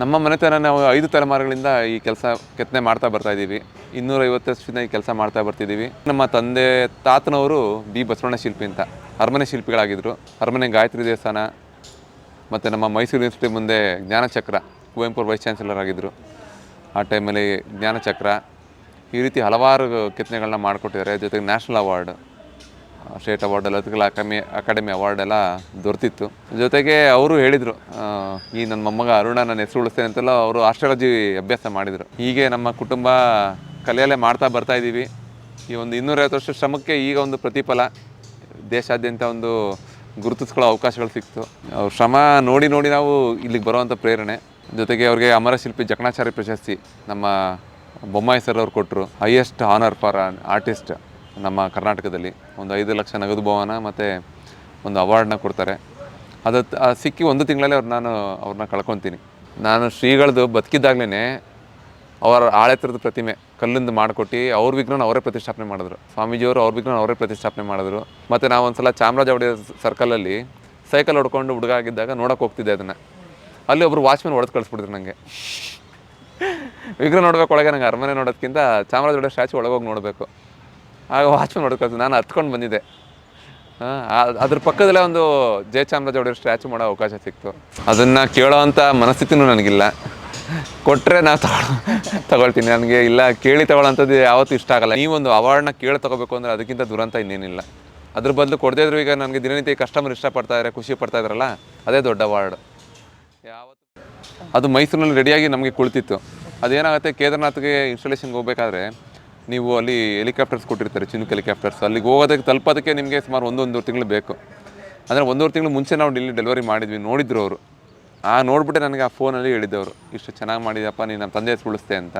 ನಮ್ಮ ಮನೆತನ ನಾವು ಐದು ತಲೆಮಾರುಗಳಿಂದ ಈ ಕೆಲಸ ಕೆತ್ತನೆ ಮಾಡ್ತಾ ಬರ್ತಾ ಇದ್ದೀವಿ. ವರ್ಷದಿಂದ ಈ ಕೆಲಸ ಮಾಡ್ತಾ ಬರ್ತಿದ್ದೀವಿ. ನಮ್ಮ ತಂದೆ ತಾತನವರು ಬಿ ಬಸವಣ್ಣ ಶಿಲ್ಪಿ ಅಂತ. ಅರಮನೆ ಶಿಲ್ಪಿಗಳಾಗಿದ್ದರು ಅರಮನೆ ಗಾಯತ್ರಿ ದೇವಸ್ಥಾನ, ಮತ್ತು ನಮ್ಮ ಮೈಸೂರು ಯೂನಿವರ್ಸಿಟಿ ಮುಂದೆ ಜ್ಞಾನಚಕ್ರ ಕುವೆಂಪುರ ವೈಸ್ ಚಾನ್ಸಲರ್ ಆಗಿದ್ದರು ಆ ಟೈಮಲ್ಲಿ ಜ್ಞಾನಚಕ್ರ ಈ ರೀತಿ ಹಲವಾರು ಕೆತ್ತನೆಗಳನ್ನ ಮಾಡಿಕೊಟ್ಟಿದ್ದಾರೆ. ಜೊತೆಗೆ ನ್ಯಾಷನಲ್ ಅವಾರ್ಡ್ ಸ್ಟೇಟ್ ಅವಾರ್ಡ್ ಅದಕ್ಕೆ ಅಕಾಮಿ, ಅಕಾಡೆಮಿ ಅವಾರ್ಡ್ ಎಲ್ಲ ದೊರೆತಿತ್ತು. ಜೊತೆಗೆ ಅವರು ಹೇಳಿದರು ಈ ನನ್ನ ಮೊಮ್ಮಗ ಅರುಣ ನನ್ನ ಹೆಸರು ಉಳಿಸ್ತೇನೆ ಅಂತೆಲ್ಲ ಅವರು ಆಸ್ಟ್ರಾಲಜಿ ಅಭ್ಯಾಸ ಮಾಡಿದರು. ಹೀಗೆ ನಮ್ಮ ಕುಟುಂಬ ಕಲೆಯಲ್ಲೇ ಮಾಡ್ತಾ ಬರ್ತಾ ಇದ್ದೀವಿ ಈ ಒಂದು ಇನ್ನೂರೈವತ್ತು ವರ್ಷ ಶ್ರಮಕ್ಕೆ ಈಗ ಒಂದು ಪ್ರತಿಫಲ. ದೇಶಾದ್ಯಂತ ಒಂದು ಗುರುತಿಸ್ಕೊಳ್ಳೋ ಅವಕಾಶಗಳು ಸಿಕ್ತು. ಅವ್ರ ಶ್ರಮ ನೋಡಿ ನೋಡಿ ನಾವು ಇಲ್ಲಿಗೆ ಬರುವಂಥ ಪ್ರೇರಣೆ. ಜೊತೆಗೆ ಅವ್ರಿಗೆ ಅಮರ ಶಿಲ್ಪಿ ಜಕಣಾಚಾರ್ಯ ಪ್ರಶಸ್ತಿ ನಮ್ಮ ಬೊಮ್ಮಾಯಿ ಸರ್ ಅವ್ರು ಕೊಟ್ಟರು ಹೈಯೆಸ್ಟ್ ಆನರ್ ಫಾರ್ ಆರ್ಟಿಸ್ಟ್ ನಮ್ಮ ಕರ್ನಾಟಕದಲ್ಲಿ ಒಂದು ಐದು ಲಕ್ಷ ನಗದು ಭವನ ಮತ್ತು ಒಂದು ಅವಾರ್ಡನ್ನ ಕೊಡ್ತಾರೆ. ಅದು ಸಿಕ್ಕಿ ಒಂದು ತಿಂಗಳಲ್ಲಿ ಅವ್ರು ನಾನು ಅವ್ರನ್ನ ಕಳ್ಕೊತೀನಿ. ನಾನು ಶ್ರೀಗಳದ್ದು ಬದುಕಿದ್ದಾಗಲೇ ಅವರ ಆಳೆತ್ತರದ ಪ್ರತಿಮೆ ಕಲ್ಲಿಂದ ಮಾಡಿಕೊಟ್ಟು ಅವ್ರ ವಿಗ್ರಹನ ಅವರೇ ಪ್ರತಿಷ್ಠಾಪನೆ ಮಾಡಿದ್ರು. ಸ್ವಾಮೀಜಿಯವರು ಅವ್ರ ವಿಗ್ರಹನ ಅವರೇ ಪ್ರತಿಷ್ಠಾಪನೆ ಮಾಡಿದ್ರು. ಮತ್ತು ನಾವು ಒಂದು ಸಲ ಚಾಮರಾಜ ಒಡೆಯ ಸರ್ಕಲಲ್ಲಿ ಸೈಕಲ್ ಹೊಡ್ಕೊಂಡು ಹುಡುಗ ಆಗಿದ್ದಾಗ ನೋಡೋಕೆ ಹೋಗ್ತಿದ್ದೆ ಅದನ್ನು. ಅಲ್ಲಿ ಒಬ್ಬರು ವಾಚ್ಮನ್ ಹೊಡೆದು ಕಳಿಸ್ಬಿಡಿದ್ರು ನನಗೆ ವಿಗ್ರಹ ನೋಡ್ಬೇಕು, ಒಳಗೆ ನಂಗೆ ಅರಮನೆ ನೋಡೋದಕ್ಕಿಂತ ಚಾಮರಾಜ ಒಡೆಯ ಸ್ಟ್ಯಾಚು ಒಳಗೋಗಿ ನೋಡಬೇಕು. ಆಗ ವಾಚ್ಮನ್ ಹೊಡ್ಕೊಳ್ತು ನಾನು ಹತ್ಕೊಂಡು ಬಂದಿದ್ದೆ. ಅದ್ರ ಪಕ್ಕದಲ್ಲೇ ಒಂದು ಜಯಚಾಮರಾಜ ಒಡೆಯರ್ ಸ್ಟ್ಯಾಚು ಮಾಡೋ ಅವಕಾಶ ಸಿಕ್ತು. ಅದನ್ನು ಕೇಳೋ ಅಂಥ ಮನಸ್ಥಿತಿನೂ ನನಗಿಲ್ಲ. ಕೊಟ್ಟರೆ ನಾನು ತಗೊಳ್ ತಗೊಳ್ತೀನಿ. ನನಗೆ ಇಲ್ಲ, ಕೇಳಿ ತಗೊಳ್ಳೋಂಥದ್ದು ಯಾವತ್ತೂ ಇಷ್ಟ ಆಗಲ್ಲ. ನೀವೊಂದು ಅವಾರ್ಡ್ನ ಕೇಳಿ ತಗೋಬೇಕು ಅಂದರೆ ಅದಕ್ಕಿಂತ ದುರಂತ ಇನ್ನೇನಿಲ್ಲ. ಅದ್ರ ಬದಲು ಕೊಡದೇ ಇದ್ರು ಈಗ ನನಗೆ ದಿನನಿತ್ಯ ಕಸ್ಟಮರ್ ಇಷ್ಟಪಡ್ತಾ ಇದ್ದಾರೆ ಖುಷಿ ಪಡ್ತಾ ಇದ್ರಲ್ಲ, ಅದೇ ದೊಡ್ಡ ಅವಾರ್ಡ್ ಯಾವತ್ತು ಅದು ಮೈಸೂರಿನಲ್ಲಿ ರೆಡಿಯಾಗಿ ನಮಗೆ ಕುಳಿತಿತ್ತು. ಅದೇನಾಗುತ್ತೆ, ಕೇದಾರ್ನಾಥ್ಗೆ ಇನ್ಸ್ಟಾಲೇಷನ್ಗೆ ಹೋಗ್ಬೇಕಾದ್ರೆ ನೀವು ಅಲ್ಲಿ ಹೆಲಿಕಾಪ್ಟರ್ಸ್ ಕೊಟ್ಟಿರ್ತಾರೆ ಚಿನುಕ್ ಹೆಲಿಕಾಪ್ಟರ್ಸ್. ಅಲ್ಲಿಗೆ ಹೋಗೋದಕ್ಕೆ ತಲುಪೋದಕ್ಕೆ ನಿಮಗೆ ಸುಮಾರು ಒಂದೊಂದು ತಿಂಗಳು ಬೇಕು. ಅಂದರೆ ಒಂದೂವರೆ ತಿಂಗಳು ಮುಂಚೆ ನಾವು ಇಲ್ಲಿ ಡೆಲಿವರಿ ಮಾಡಿದ್ವಿ, ನೋಡಿದ್ರು ಅವರು. ಆ ನೋಡಿಬಿಟ್ಟೆ ನನಗೆ ಆ ಫೋನಲ್ಲಿ ಹೇಳಿದ್ದವರು ಇಷ್ಟು ಚೆನ್ನಾಗಿ ಮಾಡಿದಪ್ಪ ನೀನು ನಮ್ಮ ತಂದೆ ಉಳಿಸ್ತೆ ಅಂತ.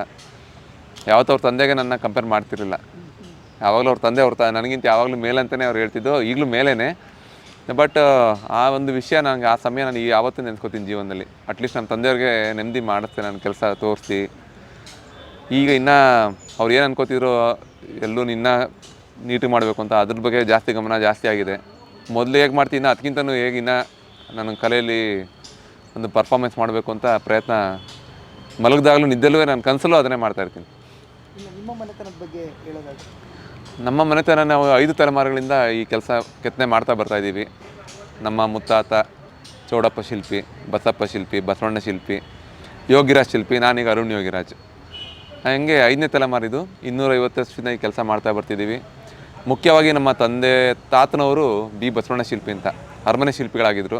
ಯಾವತ್ತೂ ಅವ್ರ ತಂದೆಗೆ ನನ್ನ ಕಂಪೇರ್ ಮಾಡ್ತಿರಲಿಲ್ಲ. ಯಾವಾಗಲೂ ಅವ್ರ ತಂದೆ ಅವ್ರ ತ, ನನಗಿಂತ ಯಾವಾಗಲೂ ಮೇಲೆ ಅಂತಲೇ ಅವ್ರು ಹೇಳ್ತಿದ್ದು, ಈಗಲೂ ಮೇಲೇ ಬಟ್ ಆ ಒಂದು ವಿಷಯ ನನಗೆ ಆ ಸಮಯ ನಾನು ಯಾವತ್ತೂ ನೆನೆಸ್ಕೋತೀನಿ ಜೀವನದಲ್ಲಿ. ಅಟ್ಲೀಸ್ಟ್ ನಮ್ಮ ತಂದೆಯವ್ರಿಗೆ ನೆಮ್ಮದಿ ಮಾಡಿಸ್ತೆ, ನನ್ನ ಕೆಲಸ ತೋರಿಸಿ ಈಗ ಇನ್ನೂ ಅವ್ರು ಏನು ಅನ್ಕೋತಿದ್ರು ಎಲ್ಲೂ ನಿನ್ನ ನೀಟು ಮಾಡಬೇಕು ಅಂತ ಅದ್ರ ಬಗ್ಗೆ ಜಾಸ್ತಿ ಗಮನ ಜಾಸ್ತಿ ಆಗಿದೆ. ಮೊದಲು ಹೇಗೆ ಮಾಡ್ತೀನಿ ಅದಕ್ಕಿಂತನೂ ಹೇಗೆ ಇನ್ನೂ ನನ್ನ ಕಲೆಯಲ್ಲಿ ಒಂದು ಪರ್ಫಾರ್ಮೆನ್ಸ್ ಮಾಡಬೇಕು ಅಂತ ಪ್ರಯತ್ನ ಮಲಗಿದಾಗಲೂ ನಿದ್ದೆಲ್ಲೂ ನಾನು ಕನಸಲ್ಲೂ ಅದನ್ನೇ ಮಾಡ್ತಾ ಇರ್ತೀನಿ. ನಿಮ್ಮ ಮನೆತನದ ಬಗ್ಗೆ ಹೇಳೋದಾದ್ರೆ? ನಮ್ಮ ಮನೆತನ ನಾವು ಐದು ತಲೆಮಾರುಗಳಿಂದ ಈ ಕೆಲಸ ಕೆತ್ತನೆ ಮಾಡ್ತಾ ಬರ್ತಾಯಿದ್ದೀವಿ ನಮ್ಮ ಮುತ್ತಾತ ಚೌಡಪ್ಪ ಶಿಲ್ಪಿ ಬಸಪ್ಪ ಶಿಲ್ಪಿ ಬಸವಣ್ಣ ಶಿಲ್ಪಿ ಯೋಗಿರಾಜ್ ಶಿಲ್ಪಿ ನಾನೀಗ ಅರುಣ್ ಯೋಗಿರಾಜ್. ಹಂಗೆ ಐದನೇ ತಲೆಮಾರಿದು ಇನ್ನೂರೈವತ್ತು ವರ್ಷದಿಂದ ಈ ಕೆಲಸ ಮಾಡ್ತಾ ಬರ್ತಿದ್ದೀವಿ. ಮುಖ್ಯವಾಗಿ ನಮ್ಮ ತಂದೆ ತಾತನವರು ಬಿ ಬಸವಣ್ಣ ಶಿಲ್ಪಿ ಅಂತ. ಅರಮನೆ ಶಿಲ್ಪಿಗಳಾಗಿದ್ದರು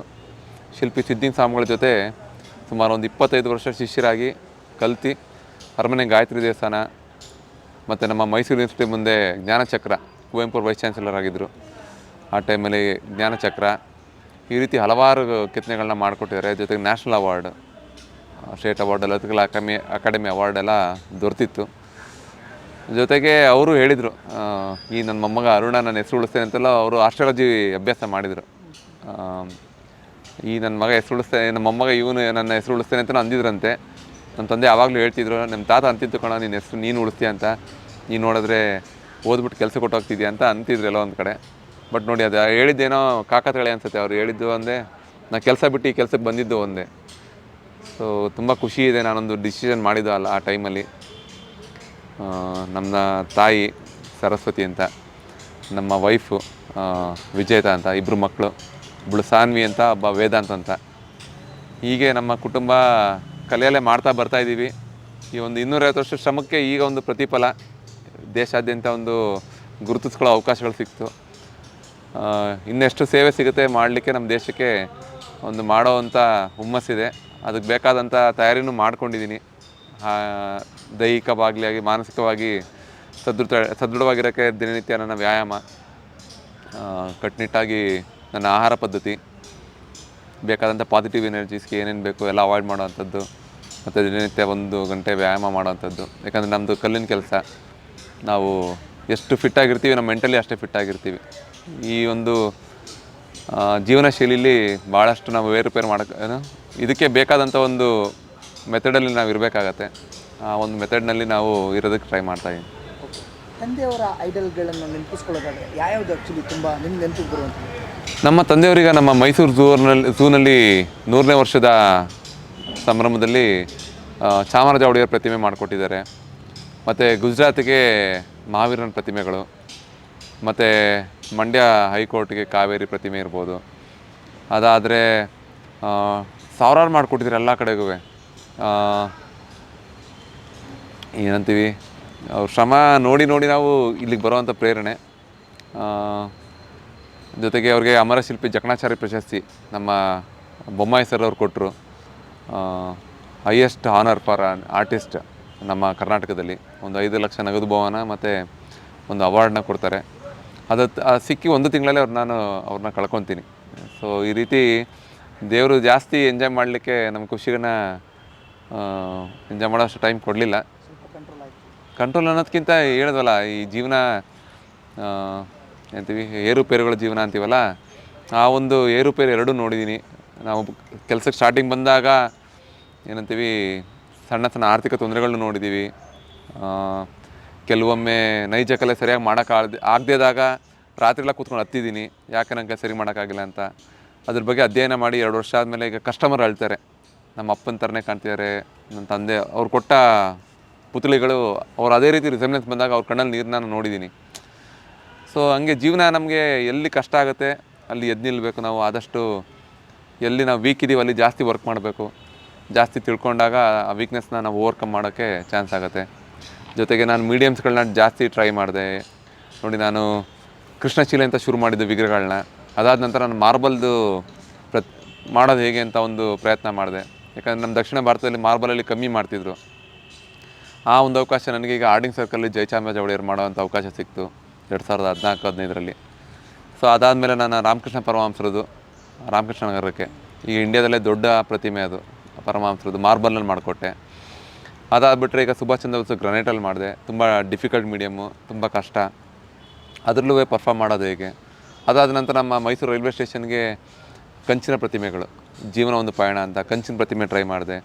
ಶಿಲ್ಪಿ ಸಿದ್ದಿನ ಸ್ವಾಮಿಗಳ ಜೊತೆ ಸುಮಾರು ಒಂದು ಇಪ್ಪತ್ತೈದು ವರ್ಷ ಶಿಷ್ಯರಾಗಿ ಕಲ್ತು ಅರಮನೆ ಗಾಯತ್ರಿ ದೇವಸ್ಥಾನ, ಮತ್ತು ನಮ್ಮ ಮೈಸೂರು ಯೂನಿವರ್ಸಿಟಿ ಮುಂದೆ ಜ್ಞಾನಚಕ್ರ, ಕುವೆಂಪು ವೈಸ್ ಚಾನ್ಸಲರ್ ಆಗಿದ್ದರು ಆ ಟೈಮಲ್ಲಿ ಜ್ಞಾನಚಕ್ರ ಈ ರೀತಿ ಹಲವಾರು ಕೆತ್ತನೆಗಳನ್ನ ಮಾಡಿಕೊಟ್ಟಿದ್ದಾರೆ. ಜೊತೆಗೆ ನ್ಯಾಷನಲ್ ಅವಾರ್ಡ್. ಸ್ಟೇಟ್ ಅವಾರ್ಡ್ ಅದಕ್ಕೆಲ್ಲ ಅಕಾಮಿ ಅಕಾಡೆಮಿ ಅವಾರ್ಡ್ ಎಲ್ಲ ದೊರೆತಿತ್ತು. ಜೊತೆಗೆ ಅವರು ಹೇಳಿದರು ಈ ನನ್ನ ಮೊಮ್ಮಗ ಅರುಣ ನನ್ನ ಹೆಸರು ಉಳಿಸ್ತೇನೆ ಅಂತೆಲ್ಲ ಅವರು ಆಸ್ಟ್ರಾಲಜಿ ಅಭ್ಯಾಸ ಮಾಡಿದರು. ಈ ನನ್ನ ಮಗ ಹೆಸರು ಉಳಿಸ್ತೇನೆ ನಮ್ಮ ಮೊಮ್ಮಗ ಇವನು ನನ್ನ ಹೆಸರು ಉಳಿಸ್ತೇನೆ ಅಂತ ಅಂದಿದ್ರಂತೆ. ನನ್ನ ತಂದೆ ಯಾವಾಗಲೂ ಹೇಳ್ತಿದ್ರು ನಮ್ಮ ತಾತ ಅಂತಿತ್ತು ಕಣ ನಿನ್ನ ಹೆಸರು ನೀನು ಉಳಿಸ್ತೀಯ ಅಂತ. ನೀನು ನೋಡಿದ್ರೆ ಓದ್ಬಿಟ್ಟು ಕೆಲಸ ಕೊಟ್ಟು ಹೋಗ್ತಿದ್ಯಾ ಅಂತ ಅಂತಿದ್ರು ಎಲ್ಲೋ ಒಂದು ಕಡೆ. ಬಟ್ ನೋಡಿ ಅದು ಹೇಳಿದ್ದೇನೋ ಕಾಕತಳೆ ಅನ್ಸುತ್ತೆ, ಅವ್ರು ಹೇಳಿದ್ದು ಒಂದೇ, ನಾ ಕೆಲಸ ಬಿಟ್ಟು ಈ ಕೆಲಸಕ್ಕೆ ಬಂದಿದ್ದು ಒಂದೇ. ಸೊ ತುಂಬ ಖುಷಿ ಇದೆ ನಾನೊಂದು ಡಿಸಿಷನ್ ಮಾಡಿದ್ದು ಅಲ್ಲ ಆ ಟೈಮಲ್ಲಿ ನಮ್ಮ ತಾಯಿ ಸರಸ್ವತಿ ಅಂತ, ನಮ್ಮ ವೈಫು ವಿಜೇತ ಅಂತ ಇಬ್ಬರು ಮಕ್ಕಳು ಒಬ್ಬಳು ಸಾನ್ವಿ ಅಂತ, ಒಬ್ಬ ವೇದಾಂತ ಅಂತ. ಹೀಗೆ ನಮ್ಮ ಕುಟುಂಬ ಕಲೆಯಲ್ಲೇ ಮಾಡ್ತಾ ಬರ್ತಾ ಇದ್ದೀವಿ. ಈ ಒಂದು ಇನ್ನೂರೈವತ್ತು ವರ್ಷ ಶ್ರಮಕ್ಕೆ ಈಗ ಒಂದು ಪ್ರತಿಫಲ. ದೇಶಾದ್ಯಂತ ಒಂದು ಗುರುತಿಸ್ಕೊಳ್ಳೋ ಅವಕಾಶಗಳು ಸಿಕ್ತು. ಇನ್ನೆಷ್ಟು ಸೇವೆ ಸಿಗುತ್ತೆ ಮಾಡಲಿಕ್ಕೆ ನಮ್ಮ ದೇಶಕ್ಕೆ ಒಂದು ಮಾಡೋವಂಥ ಹುಮ್ಮಸ್ಸಿದೆ. ಅದಕ್ಕೆ ಬೇಕಾದಂಥ ತಯಾರಿನೂ ಮಾಡ್ಕೊಂಡಿದ್ದೀನಿ. ದೈಹಿಕವಾಗಲಿ ಆಗಿ ಮಾನಸಿಕವಾಗಿ ಸದೃಢ, ಸದೃಢವಾಗಿರೋಕ್ಕೆ ದಿನನಿತ್ಯ ನನ್ನ ವ್ಯಾಯಾಮ ಕಟ್ಟುನಿಟ್ಟಾಗಿ ನನ್ನ ಆಹಾರ ಪದ್ಧತಿ, ಬೇಕಾದಂಥ ಪಾಸಿಟಿವ್ ಎನರ್ಜೀಸ್ಗೆ ಏನೇನು ಬೇಕು ಎಲ್ಲ ಅವಾಯ್ಡ್ ಮಾಡೋವಂಥದ್ದು, ಮತ್ತು ದಿನನಿತ್ಯ ಒಂದು ಗಂಟೆ ವ್ಯಾಯಾಮ ಮಾಡೋವಂಥದ್ದು. ಯಾಕಂದರೆ ನಮ್ಮದು ಕಲ್ಲಿನ ಕೆಲಸ, ನಾವು ಎಷ್ಟು ಫಿಟ್ ಆಗಿರ್ತೀವಿ, ನಮ್ಮ ಮೆಂಟಲಿ ಅಷ್ಟೇ ಫಿಟ್ ಆಗಿರ್ತೀವಿ. ಈ ಒಂದು ಜೀವನ ಶೈಲಿಲಿ ಭಾಳಷ್ಟು ನಾವು ವೇರುಪೇರು ಮಾಡೋಕ್ಕೆ ಏನು? ಇದಕ್ಕೆ ಬೇಕಾದಂಥ ಒಂದು ಮೆಥಡಲ್ಲಿ ನಾವು ಇರಬೇಕಾಗತ್ತೆ. ಆ ಒಂದು ಮೆಥಡ್ನಲ್ಲಿ ನಾವು ಇರೋದಕ್ಕೆ ಟ್ರೈ ಮಾಡ್ತಾ ಇದ್ದೀವಿ ತಂದೆಯವರ ಐಡಲ್ಗಳನ್ನು ನೆನಪಿಸ್ಕೊಳ್ಳೋದಾದ್ರೆ ಯಾವ್ಯಾವುದು ಆ್ಯಕ್ಚುಲಿ ತುಂಬ ನಿಮ್ಮ ನೆನಪಿಗೆ ಬರುವಂಥ ನಮ್ಮ ತಂದೆಯವರಿಗೆ ನಮ್ಮ ಮೈಸೂರು ಝೂನಲ್ಲಿ ಝೂನಲ್ಲಿ ನೂರನೇ ವರ್ಷದ ಸಂಭ್ರಮದಲ್ಲಿ ಚಾಮರಾಜ ಒಡೆಯರ್ ಪ್ರತಿಮೆ ಮಾಡಿಕೊಟ್ಟಿದ್ದಾರೆ. ಮತ್ತು ಗುಜರಾತಿಗೆ ಮಹಾವೀರನ ಪ್ರತಿಮೆಗಳು. ಮತ್ತು ಮಂಡ್ಯ ಹೈಕೋರ್ಟ್ಗೆ ಕಾವೇರಿ ಪ್ರತಿಮೆ ಇರ್ಬೋದು. ಅದಾದರೆ ಸಾವಿರಾರು ಮಾಡಿಕೊಟ್ಟಿದ್ರು ಎಲ್ಲ ಕಡೆಗೂ. ಏನಂತೀವಿ, ಅವ್ರ ಶ್ರಮ ನೋಡಿ ನೋಡಿ ನಾವು ಇಲ್ಲಿಗೆ ಬರುವಂಥ ಪ್ರೇರಣೆ. ಜೊತೆಗೆ ಅವ್ರಿಗೆ ಅಮರಶಿಲ್ಪಿ ಜಕಣಾಚಾರ್ಯ ಪ್ರಶಸ್ತಿ ನಮ್ಮ ಬೊಮ್ಮಾಯಿ ಸರ್ ಅವ್ರು ಕೊಟ್ಟರು ಹೈಯೆಸ್ಟ್ ಆನರ್ ಫಾರ್ ಆರ್ಟಿಸ್ಟ್ ನಮ್ಮ ಕರ್ನಾಟಕದಲ್ಲಿ. ಒಂದು ಐದು ಲಕ್ಷ ನಗದು ಭವನ ಮತ್ತು ಒಂದು ಅವಾರ್ಡನ್ನ ಕೊಡ್ತಾರೆ. ಅದು ಸಿಕ್ಕಿ ಒಂದು ತಿಂಗಳಲ್ಲೇ ಅವ್ರು ನಾನು ಅವ್ರನ್ನ ಕಳ್ಕೊತೀನಿ. ಸೊ ಈ ರೀತಿ ದೇವರು ಜಾಸ್ತಿ ಎಂಜಾಯ್ ಮಾಡಲಿಕ್ಕೆ ನಮ್ಮ ಖುಷಿಗನ್ನ ಎಂಜಾಯ್ ಮಾಡೋಷ್ಟು ಟೈಮ್ ಕೊಡಲಿಲ್ಲ. ಕಂಟ್ರೋಲ್ ಅನ್ನೋದಕ್ಕಿಂತ ಹೇಳಿದ್ವಲ್ಲ, ಈ ಜೀವನ ಏನ್ತೀವಿ ಏನಂತೀವಿ ಏರುಪೇರುಗಳ ಜೀವನ ಅಂತೀವಲ್ಲ, ಆ ಒಂದು ಏರುಪೇರು ಎರಡೂ ನೋಡಿದ್ದೀನಿ ನಾವು ಕೆಲಸಕ್ಕೆ ಸ್ಟಾರ್ಟಿಂಗ್ ಬಂದಾಗ ಏನಂತೀವಿ, ಸಣ್ಣ ಸಣ್ಣ ಆರ್ಥಿಕ ತೊಂದರೆಗಳನ್ನ ನೋಡಿದ್ದೀವಿ ಕೆಲವೊಮ್ಮೆ ನೈಜ ಕಲೆ ಸರಿಯಾಗಿ ಮಾಡೋಕ್ಕಾಗದೆ ಆಗದೇದಾಗ ರಾತ್ರಿ ಎಲ್ಲ ಕೂತ್ಕೊಂಡು ಹತ್ತಿದ್ದೀನಿ. ಯಾಕೆ ನನಗೆ ಸರಿ ಮಾಡೋಕ್ಕಾಗಿಲ್ಲ ಅಂತ. ಅದ್ರ ಬಗ್ಗೆ ಅಧ್ಯಯನ ಮಾಡಿ ಎರಡು ವರ್ಷ ಆದಮೇಲೆ ಈಗ ಕಸ್ಟಮರ್ ಅಳ್ತಾರೆ. ನಮ್ಮ ಅಪ್ಪನ ಥರನೇ ಕಾಣ್ತಿದ್ದಾರೆ. ನನ್ನ ತಂದೆ, ಅವ್ರು ಕೊಟ್ಟ ಪುತ್ಳಿಗಳು ಅವ್ರು ಅದೇ ರೀತಿ ರಿಸೆಂಬ್ಲೆನ್ಸ್ ಬಂದಾಗ ಅವ್ರ ಕಣ್ಣಲ್ಲಿ ನೀರನ್ನ ನಾನು ನೋಡಿದ್ದೀನಿ. ಸೊ ಹಂಗೆ ಜೀವನ ನಮಗೆ ಎಲ್ಲಿ ಕಷ್ಟ ಆಗುತ್ತೆ, ಅಲ್ಲಿ ಎದ್ದು ನಿಲ್ಲಬೇಕು ನಾವು. ಆದಷ್ಟು ಎಲ್ಲಿ ನಾವು ವೀಕ್ ಇದ್ದೀವಿ ಅಲ್ಲಿ ಜಾಸ್ತಿ ವರ್ಕ್ ಮಾಡಬೇಕು. ಜಾಸ್ತಿ ತಿಳ್ಕೊಂಡಾಗ ಆ ವೀಕ್ನೆಸ್ನ ನಾವು ಓವರ್ಕಮ್ ಮಾಡೋಕ್ಕೆ ಚಾನ್ಸ್ ಆಗುತ್ತೆ. ಜೊತೆಗೆ ನಾನು ಮೀಡಿಯಮ್ಸ್ಗಳನ್ನ ಜಾಸ್ತಿ ಟ್ರೈ ಮಾಡಿದೆ. ನೋಡಿ, ನಾನು ಕೃಷ್ಣಶಿಲೆ ಅಂತ ಶುರು ಮಾಡಿದ್ದು ವಿಗ್ರಹಗಳನ್ನ ಅದಾದ ನಂತರ ನಾನು ಮಾರ್ಬಲ್ದು ಪ್ರತ್ ಮಾಡೋದು ಹೇಗೆ ಅಂತ ಒಂದು ಪ್ರಯತ್ನ ಮಾಡಿದೆ. ಯಾಕಂದರೆ ನಮ್ಮ ದಕ್ಷಿಣ ಭಾರತದಲ್ಲಿ ಮಾರ್ಬಲಲ್ಲಿ ಕಮ್ಮಿ ಮಾಡ್ತಿದ್ರು. ಆ ಒಂದು ಅವಕಾಶ ನನಗೆ ಈಗ ಆರ್ಡಿಂಗ್ ಸರ್ಕಲ್ಲಿ ಜಯಚಾಮರಾಜ ಒಡೆಯರ್ ಮಾಡೋವಂಥ ಅವಕಾಶ ಸಿಕ್ತು. ಎರಡು ಸಾವಿರದ ಹದಿನಾಲ್ಕು, ಹದಿನೈದರಲ್ಲಿ. ಸೊ ಅದಾದಮೇಲೆ ನಾನು ರಾಮಕೃಷ್ಣ ಪರಮಹಂಸರದು, ರಾಮಕೃಷ್ಣ ನಗರಕ್ಕೆ. ಈಗ ಇಂಡಿಯಾದಲ್ಲೇ ದೊಡ್ಡ ಪ್ರತಿಮೆ ಅದು ಪರಮಹಂಸರದು ಮಾರ್ಬಲ್ನಲ್ಲಿ ಮಾಡಿಕೊಟ್ಟೆ. ಅದಾದ್ಬಿಟ್ರೆ ಈಗ ಸುಭಾಷ್ ಚಂದ್ರ ಬೋಸ್ ಗ್ರನೇಟಲ್ಲಿ ಮಾಡಿದೆ. ತುಂಬ ಡಿಫಿಕಲ್ಟ್ ಮೀಡಿಯಮ್ಮು ತುಂಬ ಕಷ್ಟ. ಅದರಲ್ಲೂ ಪರ್ಫಾರ್ಮ್ ಮಾಡೋದು ಹೇಗೆ? ಅದಾದ ನಂತರ ನಮ್ಮ ಮೈಸೂರು ರೈಲ್ವೆ ಸ್ಟೇಷನ್ಗೆ ಕಂಚಿನ ಪ್ರತಿಮೆಗಳು, ಜೀವನ ಒಂದು ಪಯಣ ಅಂತ ಕಂಚಿನ ಪ್ರತಿಮೆ ಟ್ರೈ ಮಾಡಿದೆ.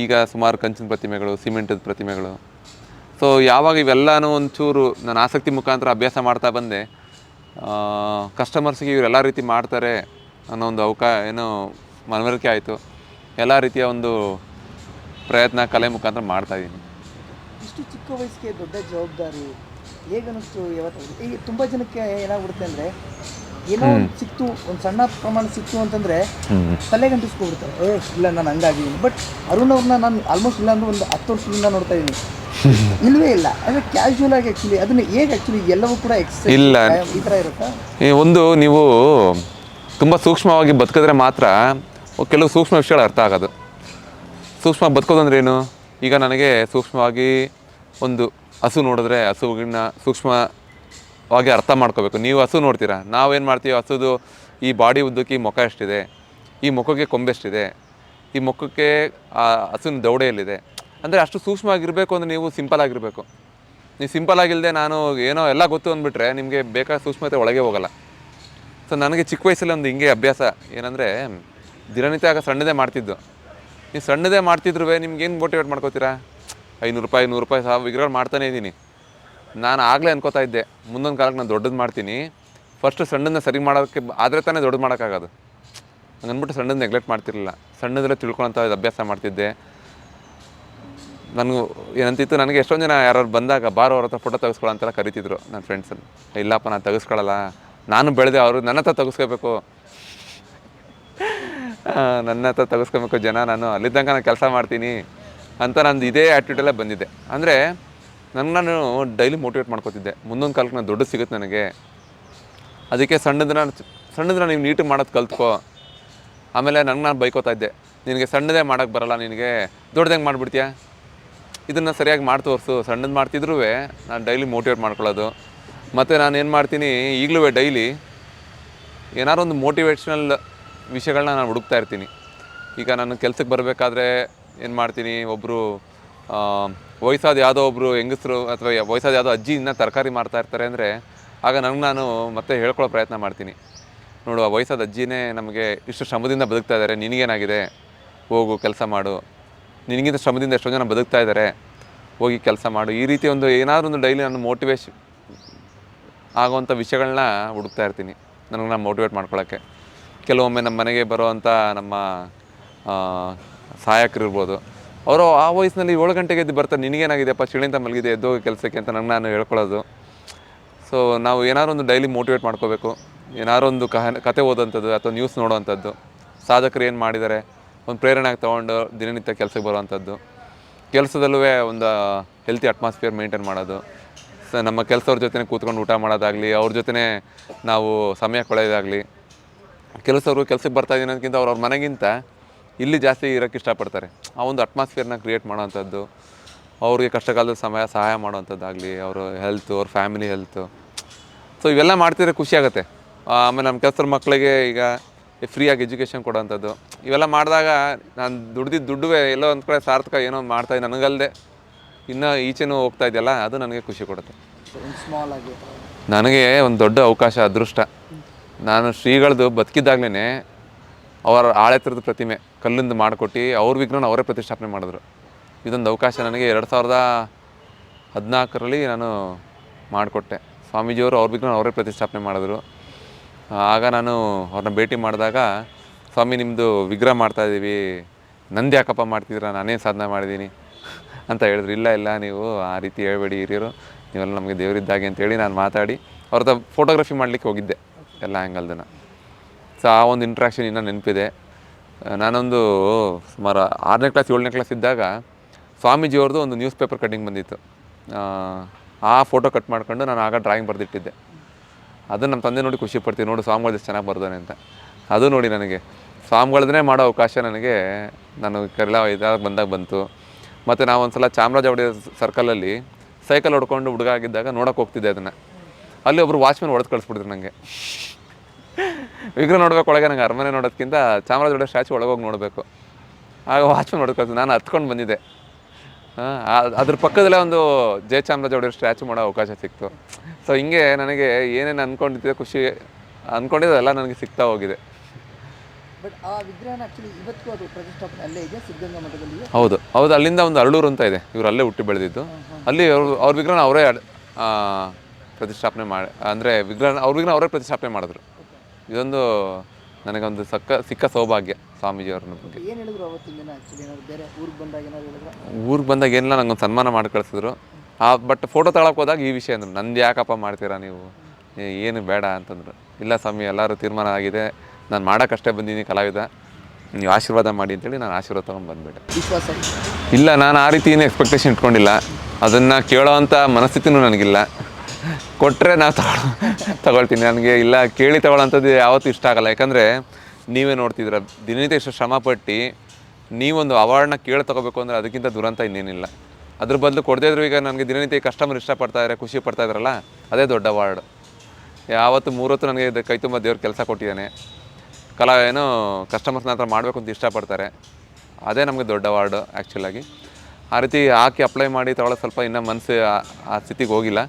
ಈಗ ಸುಮಾರು ಕಂಚಿನ ಪ್ರತಿಮೆಗಳು ಸಿಮೆಂಟದ ಪ್ರತಿಮೆಗಳು. ಸೊ ಯಾವಾಗ ಇವೆಲ್ಲನೂ ಒಂಚೂರು ನಾನು ಆಸಕ್ತಿ ಮುಖಾಂತರ ಅಭ್ಯಾಸ ಮಾಡ್ತಾ ಬಂದೆ. ಕಸ್ಟಮರ್ಸ್ಗೆ ಇವರೆಲ್ಲ ರೀತಿ ಮಾಡ್ತಾರೆ ಅನ್ನೋ ಒಂದು ಅವಕಾ ಏನೋ ಮನವರಿಕೆ ಆಯಿತು. ಎಲ್ಲ ರೀತಿಯ ಒಂದು ಪ್ರಯತ್ನ ಕಲೆ ಮುಖಾಂತರ ಮಾಡ್ತಾ ಇದ್ದೀನಿ ಇಷ್ಟು ಚಿಕ್ಕ ವಯಸ್ಸಿಗೆ ದೊಡ್ಡ ಜವಾಬ್ದಾರಿ ಹೇಗನ್ನಿಸ್ತು ಯಾವತ್ತು? ಈಗ ತುಂಬ ಜನಕ್ಕೆ ಏನಾಗ್ಬಿಡುತ್ತೆ ಅಂದರೆ ಏನೋ ಸಿಕ್ತು ಒಂದು ಸಣ್ಣ ಪ್ರಮಾಣ ಸಿಕ್ತು ಅಂತಂದರೆ ತಲೆಗೆ ಅಂಟಿಸ್ಕೊಬಿಡ್ತಾರೆ ಏ ಇಲ್ಲ ನಾನು ಹಂಗಾಗಿದ್ದೀನಿ ಬಟ್ ಅರುಣ್ ಅವ್ರನ್ನ ನಾನು ಆಲ್ಮೋಸ್ಟ್ ಇಲ್ಲ ಅಂದ್ರೆ ಒಂದು ಹತ್ತು ವರ್ಷದಿಂದ ನೋಡ್ತಾ ಇದ್ದೀನಿ ಇಲ್ಲವೇ ಇಲ್ಲ. ಅಂದರೆ ಕ್ಯಾಶುವಲ್ ಆಗಿ ಆ್ಯಕ್ಚುಲಿ ಅದನ್ನ ಹೇಗೆ ಆ್ಯಕ್ಚುಲಿ ಎಲ್ಲವೂ ಕೂಡ ಎಕ್ಸ್ ಇಲ್ಲ. ಈ ಥರ ಇರುತ್ತಾ? ಒಂದು ನೀವು ತುಂಬ ಸೂಕ್ಷ್ಮವಾಗಿ ಬದುಕಿದ್ರೆ ಮಾತ್ರ ಕೆಲವು ಸೂಕ್ಷ್ಮ ವಿಷಯಗಳು ಅರ್ಥ ಆಗೋದು. ಸೂಕ್ಷ್ಮ ಬದುಕೋದು ಅಂದ್ರೆ ಏನು ಈಗ ನನಗೆ ಸೂಕ್ಷ್ಮವಾಗಿ ಒಂದು ಹಸು ನೋಡಿದ್ರೆ ಹಸುವಿನ ಸೂಕ್ಷ್ಮವಾಗಿ ಅರ್ಥ ಮಾಡ್ಕೋಬೇಕು. ನೀವು ಹಸು ನೋಡ್ತೀರಾ? ನಾವೇನು ಮಾಡ್ತೀವಿ? ಹಸುದು ಈ ಬಾಡಿ ಉದ್ದಕ್ಕೆ ಈ ಮುಖ ಎಷ್ಟಿದೆ? ಈ ಮುಖಕ್ಕೆ ಕೊಂಬೆಷ್ಟಿದೆ ಈ ಮುಖಕ್ಕೆ ಆ ಹಸುವಿನ ದೌಡೆಯಲ್ಲಿದೆ ಅಂದರೆ ಅಷ್ಟು ಸೂಕ್ಷ್ಮವಾಗಿರಬೇಕು ಅಂದರೆ ನೀವು ಸಿಂಪಲ್ ಆಗಿರಬೇಕು. ನೀವು ಸಿಂಪಲ್ ಆಗಿಲ್ಲದೆ ನಾನು ಏನೋ ಎಲ್ಲ ಗೊತ್ತು ಅಂದ್ಬಿಟ್ರೆ ನಿಮಗೆ ಬೇಕಾದ ಸೂಕ್ಷ್ಮತೆ ಒಳಗೆ ಹೋಗಲ್ಲ. ಸೊ ನನಗೆ ಚಿಕ್ಕ ವಯಸ್ಸಲ್ಲಿ ಒಂದು ಹಿಂಗೆ ಅಭ್ಯಾಸ ಏನಂದರೆ ದಿನನಿತ್ಯ ಆಗ ಸಣ್ಣದೇ ಮಾಡ್ತಿದ್ದು. ನೀವು ಸಣ್ಣದೇ ಮಾಡ್ತಿದ್ರು ನಿಮ್ಗೇನು ಮೋಟಿವೇಟ್ ಮಾಡ್ಕೋತೀರಾ? ಐನೂರು ರೂಪಾಯಿ ನೂರು ರೂಪಾಯಿ ಸಾವಿರ ವಿಗ್ರಹ ಮಾಡ್ತಾನೇ ಇದ್ದೀನಿ ನಾನು ಆಗಲೇ ಅನ್ಕೋತಾ ಇದ್ದೆ, ಮುಂದೊಂದು ಕಾಲಕ್ಕೆ ನಾನು ದೊಡ್ಡದು ಮಾಡ್ತೀನಿ. ಫಸ್ಟ್ ಸಣ್ಣದನ್ನ ಸರಿ ಮಾಡೋಕ್ಕೆ ಆದರೆ ತಾನೇ ದೊಡ್ಡದು ಮಾಡೋಕ್ಕಾಗೋದು. ಹಂಗೆ ಅಂದ್ಬಿಟ್ಟು ಸಣ್ಣದ ನೆಗ್ಲೆಕ್ಟ್ ಮಾಡ್ತಿರಲಿಲ್ಲ. ಸಣ್ಣದಲ್ಲೇ ತಿಳ್ಕೊಳಂಥ ಅಭ್ಯಾಸ ಮಾಡ್ತಿದ್ದೆ. ನನಗೂ, ಏನಂತಿತ್ತು, ನನಗೆ ಎಷ್ಟೊಂದು ಜನ ಯಾರು ಬಂದಾಗ, ಬಾರೋ, ಅವ್ರ ಹತ್ರ ಫೋಟೋ ತೆಗೆಸ್ಕೊಳ್ಳೋ ಅಂತೆಲ್ಲ ಕರಿತಿದ್ರು ನನ್ನ ಫ್ರೆಂಡ್ಸಲ್ಲಿ ಇಲ್ಲಪ್ಪ, ನಾನು ತೆಗೆಸ್ಕೊಳ್ಳಲ್ಲ ನಾನು ಬೆಳೆದೆ ಅವರು ನನ್ನ ಹತ್ರ ತೆಗೆಸ್ಕೋಬೇಕು. ನನ್ನ ಹತ್ರ ತೆಗೆಸ್ಕೊಬೇಕು ಜನ, ನಾನು ಅಲ್ಲಿದ್ದಂಗೆ ನಾನು ಕೆಲಸ ಮಾಡ್ತೀನಿ ಅಂತ ನಂದು ಇದೇ ಆ್ಯಟಿಟ್ಯೂಡಲ್ಲೇ ಬಂದಿದ್ದೆ ಅಂದರೆ ನನಗೆ ನಾನು ಡೈಲಿ ಮೋಟಿವೇಟ್ ಮಾಡ್ಕೋತಿದ್ದೆ. ಮುಂದೊಂದು ಕಾಲಕ್ಕೆ ನಾನು ದೊಡ್ಡದು ಸಿಗುತ್ತೆ ನನಗೆ. ಅದಕ್ಕೆ ಸಣ್ಣದನ್ನ ಸಣ್ಣದನ್ನ ನೀವು ನೀಟಾಗಿ ಮಾಡೋದು ಕಲ್ತ್ಕೋ. ಆಮೇಲೆ ನಂಗೆ ನಾನು ಬೈಕೋತಾ ಇದ್ದೆ. ನಿನಗೆ ಸಣ್ಣದೇ ಮಾಡೋಕ್ಕೆ ಬರಲ್ಲ ನಿನಗೆ. ದೊಡ್ಡದಂಗೆ ಮಾಡಿಬಿಡ್ತೀಯಾ? ಇದನ್ನು ಸರಿಯಾಗಿ ಮಾಡಿ ತೋರಿಸು. ಸಣ್ಣದು ಮಾಡ್ತಿದ್ರೂ ನಾನು ಡೈಲಿ ಮೋಟಿವೇಟ್ ಮಾಡ್ಕೊಳ್ಳೋದು. ಮತ್ತು ನಾನು ಏನು ಮಾಡ್ತೀನಿ ಈಗಲೂ ಡೈಲಿ ಏನಾದ್ರು ಒಂದು ಮೋಟಿವೇಶ್ನಲ್ ವಿಷಯಗಳನ್ನ ನಾನು ಹುಡುಕ್ತಾ ಇರ್ತೀನಿ. ಈಗ ನಾನು ಕೆಲಸಕ್ಕೆ ಬರಬೇಕಾದ್ರೆ ಏನು ಮಾಡ್ತೀನಿ? ಒಬ್ಬರು ವಯಸ್ಸಾದ ಯಾವುದೋ ಒಬ್ಬರು ಹೆಂಗಸರು ಅಥವಾ ವಯಸ್ಸಾದ ಯಾವುದೋ ಅಜ್ಜಿ ಇನ್ನೂ ತರಕಾರಿ ಮಾಡ್ತಾ ಇರ್ತಾರೆ ಅಂದರೆ ಆಗ ನನಗೆ ನಾನು ಮತ್ತೆ ಹೇಳ್ಕೊಳ್ಳೋ ಪ್ರಯತ್ನ ಮಾಡ್ತೀನಿ. ನೋಡು, ಆ ವಯಸ್ಸಾದ ಅಜ್ಜಿನೇ ನಮಗೆ ಇಷ್ಟು ಶ್ರಮದಿಂದ ಬದುಕ್ತಾ ಇದ್ದಾರೆ ನಿನಗೇನಾಗಿದೆ? ಹೋಗು, ಕೆಲಸ ಮಾಡು. ನಿನಗಿಂತ ಶ್ರಮದಿಂದ ಎಷ್ಟೋ ಜನ ಬದುಕ್ತಾ ಇದ್ದಾರೆ ಹೋಗಿ ಕೆಲಸ ಮಾಡು. ಈ ರೀತಿ ಒಂದು ಏನಾದರೂ ಒಂದು ಡೈಲಿ ನಾನು ಮೋಟಿವೇಶ್ ಆಗುವಂಥ ವಿಷಯಗಳನ್ನ ಹುಡುಕ್ತಾ ಇರ್ತೀನಿ. ನನಗೆ ನಾನು ಮೋಟಿವೇಟ್ ಮಾಡ್ಕೊಳ್ಳೋಕ್ಕೆ ಕೆಲವೊಮ್ಮೆ ನಮ್ಮ ಮನೆಗೆ ಬರುವಂಥ ನಮ್ಮ ಸಹಾಯಕರು ಇರ್ಬೋದು. ಅವರು ಆ ವಯಸ್ಸಿನಲ್ಲಿ ಏಳು ಗಂಟೆಗೆ ಎದ್ದು ಬರ್ತಾರೆ. ನಿನಗೇನಾಗಿದೆಯಪ್ಪ ಚಿಳಿಂತ ಮಲಗಿದೆ ಎದ್ದೋಗಿ ಕೆಲಸಕ್ಕೆ ಅಂತ ನಂಗೆ ನಾನು ಹೇಳ್ಕೊಳ್ಳೋದು. ಸೊ ನಾವು ಏನಾದ್ರು ಒಂದು ಡೈಲಿ ಮೋಟಿವೇಟ್ ಮಾಡ್ಕೋಬೇಕು. ಏನಾರೊಂದು ಒಂದು ಕಹ ಕತೆ ಓದೋಂಥದ್ದು ಅಥವಾ ನ್ಯೂಸ್ ನೋಡೋವಂಥದ್ದು. ಸಾಧಕರು ಏನು ಮಾಡಿದ್ದಾರೆ? ಒಂದು ಪ್ರೇರಣೆ ತೊಗೊಂಡು ದಿನನಿತ್ಯ ಕೆಲಸಕ್ಕೆ ಬರುವಂಥದ್ದು. ಕೆಲಸದಲ್ಲೂ ಒಂದು ಹೆಲ್ತಿ ಅಟ್ಮಾಸ್ಫಿಯರ್ ಮೇಂಟೈನ್ ಮಾಡೋದು. ಸ, ನಮ್ಮ ಕೆಲಸವ್ರ ಜೊತೆ ಕೂತ್ಕೊಂಡು ಊಟ ಮಾಡೋದಾಗಲಿ, ಅವ್ರ ಜೊತೆ ನಾವು ಸಮಯ ಕಳೆಯೋದಾಗಲಿ ಕೆಲಸವರು ಕೆಲಸಕ್ಕೆ ಬರ್ತಾ ಇದ್ದೀನಿ ಅನ್ನೋದಕ್ಕಿಂತ ಅವ್ರ ಅವ್ರ ಮನೆಗಿಂತ ಇಲ್ಲಿ ಜಾಸ್ತಿ ಇರೋಕ್ಕೆ ಇಷ್ಟಪಡ್ತಾರೆ. ಆ ಒಂದು ಅಟ್ಮಾಸ್ಫಿಯರ್ನ ಕ್ರಿಯೇಟ್ ಮಾಡೋವಂಥದ್ದು ಅವ್ರಿಗೆ ಕಷ್ಟಕಾಲದ ಸಮಯ ಸಹಾಯ ಮಾಡೋವಂಥದ್ದಾಗಲಿ ಅವರು ಹೆಲ್ತು ಅವ್ರ ಫ್ಯಾಮಿಲಿ ಹೆಲ್ತು ಸೊ ಇವೆಲ್ಲ ಮಾಡ್ತಿದ್ರೆ ಖುಷಿ ಆಗುತ್ತೆ. ಆಮೇಲೆ ನಮ್ಮ ಕೆಲಸದ ಮಕ್ಕಳಿಗೆ ಈಗ ಫ್ರೀಯಾಗಿ ಎಜುಕೇಷನ್ ಕೊಡೋವಂಥದ್ದು. ಇವೆಲ್ಲ ಮಾಡಿದಾಗ ನಾನು ದುಡ್ದಿದ್ದು ದುಡ್ಡುವೆ ಎಲ್ಲೋ ಒಂದು ಕಡೆ ಸಾರ್ಥಕ ಏನೋ ಒಂದು ಮಾಡ್ತಾಯಿದ್ದೆ ನನಗಲ್ಲದೆ ಇನ್ನೂ ಈಚೆನೂ ಹೋಗ್ತಾ ಇದೆಯಲ್ಲ ಅದು ನನಗೆ ಖುಷಿ ಕೊಡುತ್ತೆ. ನನಗೆ ಒಂದು ದೊಡ್ಡ ಅವಕಾಶ ಅದೃಷ್ಟ. ನಾನು ಶ್ರೀಗಳದ್ದು ಬದುಕಿದ್ದಾಗಲೇ ಅವರ ಆಳೆತ್ತರದ ಪ್ರತಿಮೆ ಕಲ್ಲಿಂದ ಮಾಡಿಕೊಟ್ಟು ಅವ್ರ ವಿಗ್ರಹನ ಅವರೇ ಪ್ರತಿಷ್ಠಾಪನೆ ಮಾಡಿದ್ರು. ಇದೊಂದು ಅವಕಾಶ ನನಗೆ ಎರಡು ಸಾವಿರದ ಹದಿನಾಲ್ಕರಲ್ಲಿ ನಾನು ಮಾಡಿಕೊಟ್ಟೆ. ಸ್ವಾಮೀಜಿಯವರು ಅವ್ರ ವಿಗ್ರಹನ ಅವರೇ ಪ್ರತಿಷ್ಠಾಪನೆ ಮಾಡಿದ್ರು. ಆಗ ನಾನು ಅವ್ರನ್ನ ಭೇಟಿ ಮಾಡಿದಾಗ, ಸ್ವಾಮಿ ನಿಮ್ಮದು ವಿಗ್ರಹ ಮಾಡ್ತಾಯಿದ್ದೀವಿ ನಂದು ಯಾಕಪ್ಪ ಮಾಡ್ತಿದ್ದೀರಾ? ನಾನೇನು ಸಾಧನೆ ಮಾಡಿದ್ದೀನಿ? ಅಂತ ಹೇಳಿದ್ರು. ಇಲ್ಲ ಇಲ್ಲ, ನೀವು ಆ ರೀತಿ ಹೇಳ್ಬೇಡಿ ಹಿರಿಯರು. ನೀವೆಲ್ಲ ನಮಗೆ ದೇವರಿದ್ದಾಗೆ ಅಂತೇಳಿ ನಾನು ಮಾತಾಡಿ ಅವ್ರದ್ದು ಫೋಟೋಗ್ರಫಿ ಮಾಡಲಿಕ್ಕೆ ಹೋಗಿದ್ದೆ. ಎಲ್ಲ ಆ್ಯಂಗಲ್ದನ್ನು ಸೊ ಆ ಒಂದು ಇಂಟ್ರಾಕ್ಷನ್ ಇನ್ನೂ ನೆನಪಿದೆ. ನಾನೊಂದು ಸುಮಾರು ಆರನೇ ಕ್ಲಾಸ್ ಏಳನೇ ಕ್ಲಾಸ್ ಇದ್ದಾಗ ಸ್ವಾಮೀಜಿಯವ್ರದ್ದು ಒಂದು ನ್ಯೂಸ್ ಪೇಪರ್ ಕಟ್ಟಿಂಗ್ ಬಂದಿತ್ತು ಆ, ಫೋಟೋ ಕಟ್ ಮಾಡ್ಕೊಂಡು ನಾನು ಆಗ ಡ್ರಾಯಿಂಗ್ ಬರೆದಿಟ್ಟಿದ್ದೆ. ಅದನ್ನು ನಮ್ಮ ತಂದೆ ನೋಡಿ ಖುಷಿ ಪಡ್ತೀವಿ ನೋಡು ಸ್ವಾಮಿಗಳು ಚೆನ್ನಾಗಿ ಬರ್ದಾನೆ ಅಂತ. ಅದು ನೋಡಿ ನನಗೆ. ಸ್ವಾಮಿಗಳದನ್ನೇ ಮಾಡೋ ಅವಕಾಶ ನನಗೆ ನಾನು ಕೆಲ ಇದಾಗ ಬಂದಾಗ ಬಂತು. ಮತ್ತು ನಾವು ಒಂದು ಸಲ ಚಾಮರಾಜ ಒಡೆಯ ಸರ್ಕಲಲ್ಲಿ ಸೈಕಲ್ ಹೊಡ್ಕೊಂಡು ಹುಡುಗ ಆಗಿದ್ದಾಗ ನೋಡೋಕೆ ಹೋಗ್ತಿದ್ದೆ ಅದನ್ನು. ಅಲ್ಲಿ ಒಬ್ರು ವಾಚ್ಮ್ಯಾನ್ ಹೊಡೆದು ಕಳಿಸ್ಬಿಡಿದ್ರು ನನಗೆ ವಿಗ್ರಹ ನೋಡ್ಬೇಕು ಒಳಗೆ ನಂಗೆ ಅರಮನೆ ನೋಡೋದಕ್ಕಿಂತ ಚಾಮರಾಜ ಸ್ಟ್ಯಾಚು ಹೋಗಿ ನೋಡಬೇಕು. ಆಗ ವಾಚ್ಮ್ಯಾನ್ ಹೊಡೆದು ಕಳಿಸಿದ್ರು ನಾನು ಹತ್ಕೊಂಡು ಬಂದಿದ್ದೆ. ಆ- ಅದ್ರ ಪಕ್ಕದಲ್ಲೇ ಒಂದು ಜಯಚಾಮರಾಜ ಒಡೆಯರ್ ಸ್ಟ್ಯಾಚು ಮಾಡೋ ಅವಕಾಶ ಸಿಕ್ತು. ಸೊ ಹಿಂಗೆ ನನಗೆ ಏನೇನು ಅಂದ್ಕೊಂಡಿದ್ದೆ ಖುಷಿ ಅಂದ್ಕೊಂಡಿದ್ದೆಲ್ಲ ನನಗೆ ಸಿಗ್ತಾ ಹೋಗಿದೆ. ಬಟ್ ಆ ವಿಗ್ರಹನ ಆಕ್ಚುಲಿ ಇವತ್ತಿಗೂ ಅದು ಪ್ರತಿಷ್ಠಾಪನೆ ಅಲ್ಲೇ ಇದೆ ಸಿದ್ಧಗಂಗಾ ಮಠದಲ್ಲಿ ಹೌದು. ಹೌದು ಅಲ್ಲಿಂದ ಒಂದು ಅರಳೂರು ಅಂತ ಇದೆ. ಇವರು ಅಲ್ಲೇ ಹುಟ್ಟಿ ಬೆಳೆದಿದ್ದು. ಅಲ್ಲಿ ಅವ್ರು ಅವ್ರ ವಿಗ್ರಹನ ಅವರೇ ಪ್ರತಿಷ್ಠಾಪನೆ ಮಾಡಿ ಅಂದರೆ ವಿಗ್ರಹ ಅವ್ರ ವಿಗ್ರಹ ಅವರೇ ಪ್ರತಿಷ್ಠಾಪನೆ ಮಾಡಿದ್ರು. ಇದೊಂದು ನನಗೊಂದು ಸಕ್ಕ ಸಿಕ್ಕ ಸೌಭಾಗ್ಯ ಸ್ವಾಮೀಜಿಯವ್ರ ಬಗ್ಗೆ. ಏನು ಹೇಳಿದ್ರು ಅವತ್ತಿನ ದಿನ ಆಕ್ಚುಲಿ ಏನಾದ್ರು ಬೇರೆ ಊರಿಗೆ ಬಂದಾಗ ಏನಾದ್ರು ಹೇಳಿದ್ರು? ಊರಿಗೆ ಬಂದಾಗ ಏನಿಲ್ಲ ನಂಗೊಂದು ಸನ್ಮಾನ ಮಾಡಿ ಕಳಿಸಿದ್ರು. ಆ ಬಟ್ ಫೋಟೋ ತಗೊಳಕ್ಕೆ ಹೋದಾಗ ಈ ವಿಷಯ ಅಂದರು. ನಂದು ಯಾಕಪ್ಪ ಮಾಡ್ತೀರಾ ನೀವು? ಏನು ಬೇಡ ಅಂತಂದರು. ಇಲ್ಲ ಸ್ವಾಮಿ ಎಲ್ಲರೂ ತೀರ್ಮಾನ ಆಗಿದೆ. ನಾನು ಮಾಡೋಕ್ಕಷ್ಟೇ ಬಂದೀನಿ ಕಲಾವಿದ. ನೀವು ಆಶೀರ್ವಾದ ಮಾಡಿ ಅಂತೇಳಿ ನಾನು ಆಶೀರ್ವಾದ ತೊಗೊಂಡು ಬಂದ್ಬಿಟ್ಟೆ. ವಿಶ್ವಾಸ? ಇಲ್ಲ ನಾನು ಆ ರೀತಿ ಏನು ಎಕ್ಸ್ಪೆಕ್ಟೇಷನ್ ಇಟ್ಕೊಂಡಿಲ್ಲ. ಅದನ್ನು ಕೇಳೋವಂಥ ಮನಸ್ಥಿತಿನೂ ನನಗಿಲ್ಲ. ಕೊಟ್ಟರೆ ನಾನು ತಗೊಳ್ ತಗೊಳ್ತೀನಿ. ನನಗೆ ಇಲ್ಲ, ಕೇಳಿ ತಗೊಳ್ಳೋಂಥದ್ದು ಯಾವತ್ತೂ ಇಷ್ಟ ಆಗಲ್ಲ. ಯಾಕಂದರೆ ನೀವೇ ನೋಡ್ತಿದ್ರ ದಿನನಿತ್ಯ ಇಷ್ಟು ಶ್ರಮಪಟ್ಟು ನೀವೊಂದು ಅವಾರ್ಡ್ನ ಕೇಳಿ ತಗೋಬೇಕು ಅಂದರೆ ಅದಕ್ಕಿಂತ ದುರಂತ ಇನ್ನೇನಿಲ್ಲ. ಅದ್ರ ಬದಲು ಕೊಡದೇ ಇದ್ರು ಈಗ ನನಗೆ ದಿನನಿತ್ಯ ಕಸ್ಟಮರ್ ಇಷ್ಟಪಡ್ತಾ ಇದ್ದಾರೆ ಖುಷಿ ಪಡ್ತಾ ಇದ್ರಲ್ಲ, ಅದೇ ದೊಡ್ಡ ಅವಾರ್ಡ್ ಯಾವತ್ತು ಮೂರೊತ್ತು ನನಗೆ ಇದು ಕೈ ತುಂಬ ದೇವ್ರ ಕೆಲಸ ಕೊಟ್ಟಿದ್ದಾನೆ. ಕಲಾ ಏನು ಕಸ್ಟಮರ್ಸ್ನ ಹತ್ರ ಮಾಡಬೇಕು ಅಂತ ಇಷ್ಟಪಡ್ತಾರೆ ಅದೇ ನಮಗೆ ದೊಡ್ಡ ಅವಾರ್ಡು ಆ್ಯಕ್ಚುಲಾಗಿ ಆ ರೀತಿ ಹಾಕಿ ಅಪ್ಲೈ ಮಾಡಿ ತಗೊಳ್ಳೋ ಸ್ವಲ್ಪ ಇನ್ನೂ ಮನಸ್ಸು ಆ ಸ್ಥಿತಿಗೆ ಹೋಗಿಲ್ಲ.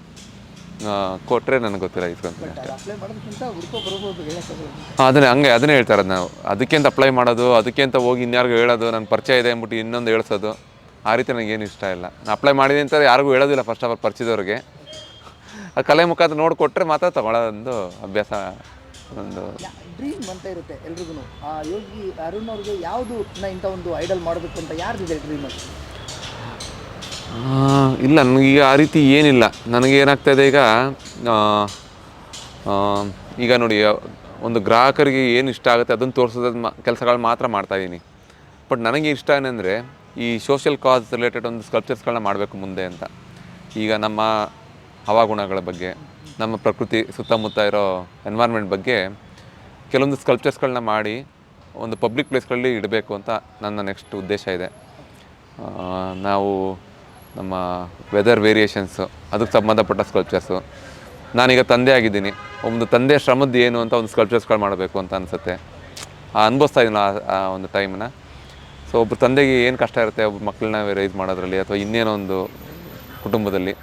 ಕೊಟ್ಟರೆ ನನಗೆ ಗೊತ್ತಿಲ್ಲ ಇಸ್ಕೊಂತೀನಿ ಅಷ್ಟೇ ಅದನ್ನೇ ಹಂಗೆ ಅದನ್ನೇ ಹೇಳ್ತಾರೆ ನಾವು. ಅದಕ್ಕೆ ಅಂತ ಅಪ್ಲೈ ಮಾಡೋದು ಅದಕ್ಕೆ ಅಂತ ಹೋಗಿ ಇನ್ಯಾರಿಗೂ ಹೇಳೋದು ನನ್ನ ಪರಿಚಯ ಇದೆ ಅಂದ್ಬಿಟ್ಟು ಇನ್ನೊಂದು ಹೇಳ್ಸೋದು ಆ ರೀತಿ ನನಗೇನು ಇಷ್ಟ ಇಲ್ಲ. ನಾನು ಅಪ್ಲೈ ಮಾಡಿದೆ ಅಂತ ಯಾರಿಗೂ ಹೇಳೋದಿಲ್ಲ ಫಸ್ಟ್ ಆಫ್ ಆಲ್ ಪರಿಚಯದವ್ರಿಗೆ ಆ ಕಲೆ ಮುಖಾಂತರ ನೋಡಿಕೊಟ್ರೆ ಮಾತ್ರ ತಗೊಳ್ಳೋದೊಂದು ಅಭ್ಯಾಸ ಒಂದು ಡ್ರೀಮ್ ಅಂತ ಇರುತ್ತೆ ಎಲ್ರಿಗೂ ಆ ಯೋಗಿ ಅರುಣ್ ಅವ್ರಿಗೆ ಯಾವುದು ಇಂಥ ಒಂದು ಐಡಲ್ ಮಾಡಬೇಕು ಅಂತ ಯಾರ್ದಿದೆ ಡ್ರೀಮ್ ಆ, ಇಲ್ಲ ನನಗೀಗ ಆ ರೀತಿ ಏನಿಲ್ಲ. ನನಗೆ ಏನಾಗ್ತಾಯಿದೆ ಈಗ ಆ, ಆ, ಈಗ ನೋಡಿ ಒಂದು ಗ್ರಾಹಕರಿಗೆ ಏನು ಇಷ್ಟ ಆಗುತ್ತೆ ಅದನ್ನು ತೋರಿಸೋದು ಮಾ ಕೆಲಸಗಳು ಮಾತ್ರ ಮಾಡ್ತಾಯಿದ್ದೀನಿ ಬಟ್ ನನಗೆ ಇಷ್ಟ ಏನಂದರೆ ಈ ಸೋಷಿಯಲ್ ಕಾಸ್ ರಿಲೇಟೆಡ್ ಒಂದು ಸ್ಕಲ್ಪ್ಚರ್ಸ್ಗಳನ್ನ ಮಾಡಬೇಕು ಮುಂದೆ ಅಂತ. ಈಗ ನಮ್ಮ ಹವಾಗುಣಗಳ ಬಗ್ಗೆ ನಮ್ಮ ಪ್ರಕೃತಿ ಸುತ್ತಮುತ್ತ ಇರೋ ಎನ್ವೈರ್ಮೆಂಟ್ ಬಗ್ಗೆ ಕೆಲವೊಂದು ಸ್ಕಲ್ಪ್ಚರ್ಸ್ಗಳನ್ನ ಮಾಡಿ ಒಂದು ಪಬ್ಲಿಕ್ ಪ್ಲೇಸ್ಗಳಲ್ಲಿ ಇಡಬೇಕು ಅಂತ ನನ್ನ ನೆಕ್ಸ್ಟ್ ಉದ್ದೇಶ ಇದೆ. ನಾವು ನಮ್ಮ ವೆದರ್ ವೇರಿಯೇಷನ್ಸು ಅದಕ್ಕೆ ಸಂಬಂಧಪಟ್ಟ ಸ್ಕಲ್ಪ್ಚರ್ಸು ನಾನೀಗ ತಂದೆ ಆಗಿದ್ದೀನಿ. ಒಂದು ತಂದೆ ಶ್ರಮದ್ದು ಏನು ಅಂತ ಒಂದು ಸ್ಕಲ್ಪ್ಚರ್ಸ್ಗಳು ಮಾಡಬೇಕು ಅಂತ ಅನಿಸುತ್ತೆ. ಅನುಭವಿಸ್ತಾ ಇದ್ದೀನಿ ಆ- ಒಂದು ಟೈಮನ್ನ ಸೊ ಒಬ್ಬ ತಂದೆಗೆ ಏನು ಕಷ್ಟ ಇರುತ್ತೆ ಒಬ್ಬ ಮಕ್ಕಳನ್ನ ರೈಸ್ ಮಾಡೋದ್ರಲ್ಲಿ ಅಥವಾ ಇನ್ನೇನೋ ಒಂದು ಕುಟುಂಬದಲ್ಲಿ.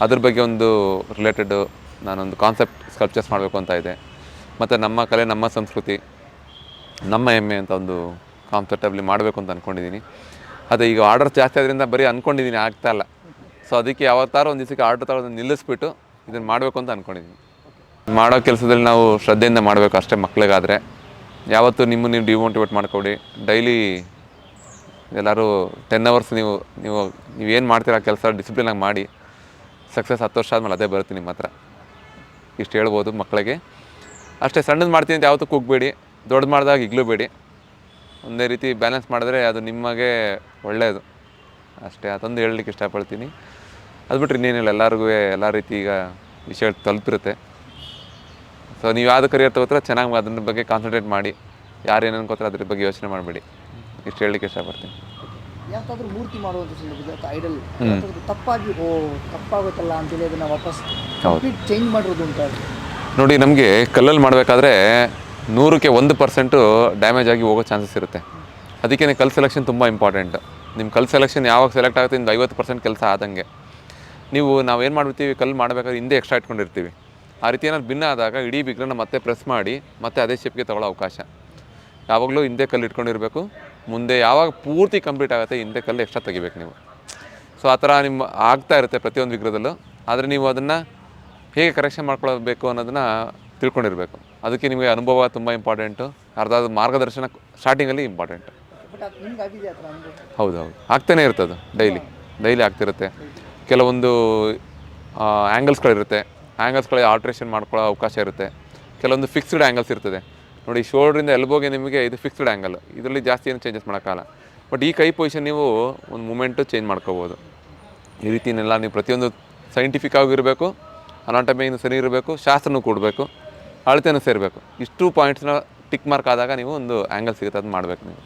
ಅದ್ರ ಬಗ್ಗೆ ಒಂದು ರಿಲೇಟೆಡು ನಾನೊಂದು ಕಾನ್ಸೆಪ್ಟ್ ಸ್ಕಲ್ಪ್ಚರ್ಸ್ ಮಾಡಬೇಕು ಅಂತ ಇದೆ. ಮತ್ತು ನಮ್ಮ ಕಲೆ, ನಮ್ಮ ಸಂಸ್ಕೃತಿ, ನಮ್ಮ ಹೆಮ್ಮೆ ಅಂತ ಒಂದು ಕಾನ್ಸೆಪ್ಟಲ್ಲಿ ಮಾಡಬೇಕು ಅಂತ ಅಂದ್ಕೊಂಡಿದ್ದೀನಿ ಅದೇ ಈಗ ಆರ್ಡರ್ ಜಾಸ್ತಿ ಆದ್ರಿಂದ ಬರೀ ಅಂದ್ಕೊಂಡಿದ್ದೀನಿ ಆಗ್ತಾ ಇಲ್ಲ. ಸೊ ಅದಕ್ಕೆ ಯಾವತ್ತಾರು ಒಂದು ದಿವಸಕ್ಕೆ ಆರ್ಡರ್ ತಗೊಳ್ಳೋದು ನಿಲ್ಲಿಸ್ಬಿಟ್ಟು ಇದನ್ನು ಮಾಡಬೇಕು ಅಂತ ಅಂದ್ಕೊಂಡಿದ್ದೀನಿ ಮಾಡೋ ಕೆಲಸದಲ್ಲಿ ನಾವು ಶ್ರದ್ಧೆಯಿಂದ ಮಾಡಬೇಕು ಅಷ್ಟೇ ಮಕ್ಕಳಿಗಾದರೆ ಯಾವತ್ತೂ ನಿಮ್ಮನ್ನು ನೀವು ಡಿಮೋಟಿವೇಟ್ ಮಾಡ್ಕೊಡಿ. ಡೈಲಿ ಎಲ್ಲರೂ ಟೆನ್ ಅವರ್ಸ್ ನೀವು ನೀವು ನೀವು ಏನು ಮಾಡ್ತೀರಾ ಕೆಲಸ ಡಿಸಿಪ್ಲಿನಾಗಿ ಮಾಡಿ. ಸಕ್ಸಸ್ ಹತ್ತು ವರ್ಷ ಆದಮೇಲೆ ಅದೇ ಬರುತ್ತೆ ನಿಮ್ಮ ಹತ್ರ. ಇಷ್ಟು ಹೇಳ್ಬೋದು ಮಕ್ಕಳಿಗೆ ಅಷ್ಟೇ ಸಣ್ಣದು ಮಾಡ್ತೀನಿ ಅಂತ ಯಾವತ್ತೂ ಕುಗ್ಬೇಡಿ. ದೊಡ್ಡದು ಮಾಡಿದಾಗ ಈಗಲೂ ಬೇಡಿ. ಒಂದೇ ರೀತಿ ಬ್ಯಾಲೆನ್ಸ್ ಮಾಡಿದ್ರೆ ಅದು ನಿಮಗೆ ಒಳ್ಳೆಯದು ಅಷ್ಟೇ ಅದೊಂದು ಹೇಳಲಿಕ್ಕೆ ಇಷ್ಟಪಡ್ತೀನಿ. ಅದು ಬಿಟ್ಟರೆ ಇನ್ನೇನಿಲ್ಲ ಎಲ್ಲರಿಗೂ ಎಲ್ಲ ರೀತಿ ಈಗ ವಿಷಯ ತಲುಪಿರುತ್ತೆ. ಸೊ ನೀವು ಯಾವುದು ಕರಿಯರ್ ತಗೋತಾರೆ ಚೆನ್ನಾಗಿ ಅದ್ರ ಬಗ್ಗೆ ಕಾನ್ಸಂಟ್ರೇಟ್ ಮಾಡಿ. ಯಾರು ಏನು ಅನ್ಕೋತಾರೆ ಅದ್ರ ಬಗ್ಗೆ ಯೋಚನೆ ಮಾಡಬೇಡಿ. ಇಷ್ಟು ಹೇಳಲಿಕ್ಕೆ ಇಷ್ಟಪಡ್ತೀನಿ. ಮೂರ್ತಿ ಮಾಡುವಂಥ ಸಂದರ್ಭದಲ್ಲಿ ಐಡಲ್ ತಪ್ಪಾಗಿ ಓ ತಪ್ಪಾಗುತ್ತಲ್ಲ ಅಂತೇಳಿ ಅದನ್ನು ವಾಪಸ್ ಕಂಪ್ಲೀಟ್ ಚೇಂಜ್ ಮಾಡಿರೋದು ಅಂತ ನೋಡಿ ನಮಗೆ ಕಲ್ಲಲ್ಲಿ ಮಾಡಬೇಕಾದ್ರೆ ನೂರಕ್ಕೆ ಒಂದು ಪರ್ಸೆಂಟು ಡ್ಯಾಮೇಜ್ ಆಗಿ ಹೋಗೋ ಚಾನ್ಸಸ್ ಇರುತ್ತೆ. ಅದಕ್ಕೆ ಕಲ್ ಸೆಲೆಕ್ಷನ್ ತುಂಬ ಇಂಪಾರ್ಟೆಂಟ್ ನಿಮ್ಮ ಕಲ್ ಸೆಲೆಕ್ಷನ್ ಯಾವಾಗ ಸೆಲೆಕ್ಟ್ ಆಗುತ್ತೆ ನಿಮ್ದು ಐವತ್ತು ಪರ್ಸೆಂಟ್ ಕೆಲಸ ಆದಂಗೆ. ನೀವು ನಾವೇನು ಮಾಡ್ಬಿಡ್ತೀವಿ, ಕಲ್ಲು ಮಾಡಬೇಕಾದ್ರೆ ಹಿಂದೆ ಎಕ್ಸ್ಟ್ರಾ ಇಟ್ಕೊಂಡಿರ್ತೀವಿ. ಆ ರೀತಿ ಏನಾದ್ರು ಭಿನ್ನ ಆದಾಗ ಇಡೀ ಬಿಗ್ರನ್ನ ಮತ್ತೆ ಪ್ರೆಸ್ ಮಾಡಿ, ಮತ್ತೆ ಅದೇ ಶೇಪ್ಗೆ ತಗೊಳ್ಳೋ ಅವಕಾಶ. ಯಾವಾಗಲೂ ಹಿಂದೆ ಕಲ್ಲು ಇಟ್ಕೊಂಡಿರಬೇಕು. ಮುಂದೆ ಯಾವಾಗ ಪೂರ್ತಿ ಕಂಪ್ಲೀಟ್ ಆಗುತ್ತೆ, ಹಿಂದೆ ಕಲ್ಲು ಎಕ್ಸ್ಟ್ರಾ ತೆಗಿಬೇಕು ನೀವು. ಸೊ ಆ ಥರ ನಿಮ್ಮ ಆಗ್ತಾ ಇರುತ್ತೆ ಪ್ರತಿಯೊಂದು ವಿಗ್ರಹದಲ್ಲೂ. ಆದರೆ ನೀವು ಅದನ್ನು ಹೇಗೆ ಕರೆಕ್ಷನ್ ಮಾಡ್ಕೊಳ್ಬೇಕು ಅನ್ನೋದನ್ನು ತಿಳ್ಕೊಂಡಿರಬೇಕು. ಅದಕ್ಕೆ ನಿಮಗೆ ಅನುಭವ ತುಂಬ ಇಂಪಾರ್ಟೆಂಟು ಅರ್ಧ ಮಾರ್ಗದರ್ಶನ ಸ್ಟಾರ್ಟಿಂಗಲ್ಲಿ ಇಂಪಾರ್ಟೆಂಟ್ ಹೌದು ಹೌದು. ಆಗ್ತಾನೆ ಇರ್ತದೆ ಡೈಲಿ ಡೈಲಿ ಆಗ್ತಿರುತ್ತೆ. ಕೆಲವೊಂದು ಆ್ಯಂಗಲ್ಸ್ಗಳಿರುತ್ತೆ ಆ್ಯಂಗಲ್ಸ್ಗಳಿಗೆ ಆಲ್ಟ್ರೇಷನ್ ಮಾಡ್ಕೊಳ್ಳೋ ಅವಕಾಶ ಇರುತ್ತೆ. ಕೆಲವೊಂದು ಫಿಕ್ಸ್ಡ್ ಆ್ಯಂಗಲ್ಸ್ ಇರ್ತದೆ. ನೋಡಿ ಶೋಲ್ಡ್ರಿಂದ ಎಲ್ಬೋಗೆ ನಿಮಗೆ ಇದು ಫಿಕ್ಸ್ಡ್ ಆ್ಯಂಗಲ್ ಇದರಲ್ಲಿ ಜಾಸ್ತಿ ಏನು ಚೇಂಜಸ್ ಮಾಡೋಕ್ಕಲ್ಲ ಬಟ್ ಈ ಕೈ ಪೊಸಿಷನ್ ನೀವು ಒಂದು ಮೂಮೆಂಟು ಚೇಂಜ್ ಮಾಡ್ಕೋಬೋದು. ಈ ರೀತಿನೆಲ್ಲ ನೀವು ಪ್ರತಿಯೊಂದು ಸೈಂಟಿಫಿಕ್ ಆಗಿರಬೇಕು ಅನಾಟಮಿಯನ್ನು ಸರಿ ಇರಬೇಕು ಶಾಸ್ತ್ರನೂ ಕೊಡಬೇಕು. ಅಳತೆನೂ ಸೇರಬೇಕು. ಇಷ್ಟು ಪಾಯಿಂಟ್ಸ್ನ ಟಿಕ್ ಮಾರ್ಕ್ ಆದಾಗ ನೀವು ಒಂದು ಆ್ಯಂಗಲ್ ಸಿಗುತ್ತೆ ಅದು ಮಾಡಬೇಕು ನೀವು.